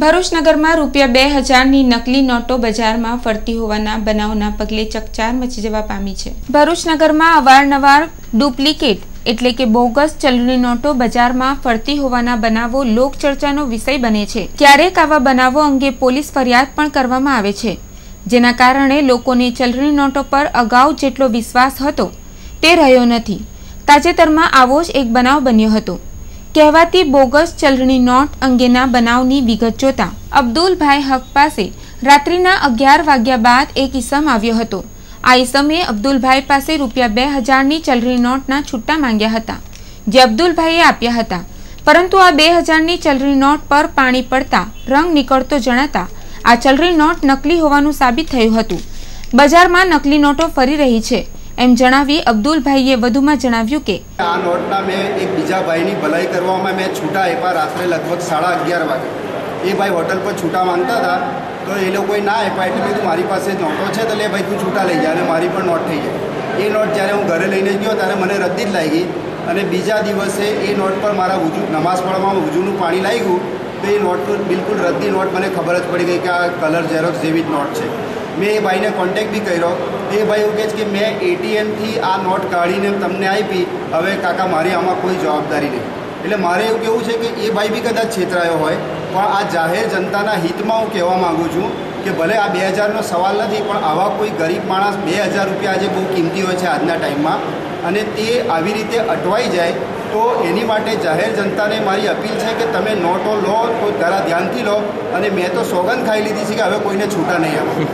ભરૂચ નગરમાં રૂપિયા બે હજારની નકલી નોટો બજારમાં ફરતી હોવાના બનાવના પગલે ચકચાર મચી જવા પામી છે. ભરૂચ નગરમાં અવારનવાર ડુપ્લિકેટ એટલે કે બોગસ ચલણી નોટો બજારમાં ફરતી હોવાના બનાવો લોકચર્ચાનો વિષય બને છે. ક્યારેક આવા બનાવો અંગે પોલીસ ફરિયાદ પણ કરવામાં આવે છે. જેના કારણે લોકોને ચલણી નોટો પર અગાઉ જેટલો વિશ્વાસ હતો તે રહ્યો નથી. તાજેતરમાં આવો જ એક બનાવ બન્યો હતો. કહેવાતી બોગસ ચલણી નોટ અંગેના બનાવની વિગત જોતા અબ્દુલભાઈ હક પાસે રાત્રિના અગિયાર વાગ્યા બાદ એક ઇસમ આવ્યો હતો. આ ઈસમે અબ્દુલભાઈ પાસે રૂપિયા બે હજારની ચલણી નોટના છૂટા માંગ્યા હતા, જે અબ્દુલભાઈએ આપ્યા હતા. પરંતુ આ બે હજારની ચલણી નોટ પર પાણી પડતા રંગ નીકળતો જણાતા આ ચલણી નોટ નકલી હોવાનું સાબિત થયું હતું. બજારમાં નકલી નોટો ફરી રહી છે. એમ જણાવી અબ્દુલભાઈએ વધુમાં જણાવ્યું કે આ નોટના મેં એક બીજા ભાઈની ભલાઈ કરવામાં મેં છૂટા આપ્યા રાત્રે લગભગ સાડા અગિયાર વાગે. એ ભાઈ હોટલ પર છૂટા માંગતા હતા, તો એ લોકોએ ના આપ્યા એટલે કીધું, મારી પાસે નોટો છે તો લે ભાઈ, તું છૂટા લઈ જા. અને મારી પણ નોટ થઈ જાય એ નોટ જ્યારે હું ઘરે લઈને ગયો ત્યારે મને રદ્દી જ લાગી અને બીજા દિવસે એ નોટ પર મારા વજુ નમાઝ પઢવામાં વજુનું પાણી લાગ્યું, તો એ નોટ બિલકુલ રદ્દી નોટ મને ખબર જ પડી ગઈ કે આ કલર ઝેરોક્સ જેવી જ નોટ છે. મેં એ ભાઈને કોન્ટેક્ટ બી કર્યો. એ ભાઈ એવું કહે છે કે મેં એટીએમથી આ નોટ કાઢીને તમને આપી. હવે કાકા, મારી આમાં કોઈ જવાબદારી નહીં. એટલે મારે એવું કહેવું છે કે એ ભાઈ બી કદાચ છેતરાયો હોય. પણ આ જાહેર જનતાના હિતમાં હું કહેવા માગું છું કે ભલે આ બે હજારનો સવાલ નથી, પણ આવા કોઈ ગરીબ માણસ બે હજાર રૂપિયા આજે બહુ કિંમતી હોય છે આજના ટાઈમમાં. અને તે આવી રીતે અટવાઈ જાય, તો એની માટે જાહેર જનતાને મારી અપીલ છે કે તમે નોટો લો, તો જરા ધ્યાનથી લો. અને મેં તો સોગંદ ખાઈ લીધી છે કે હવે કોઈને છૂટા નહીં આપો.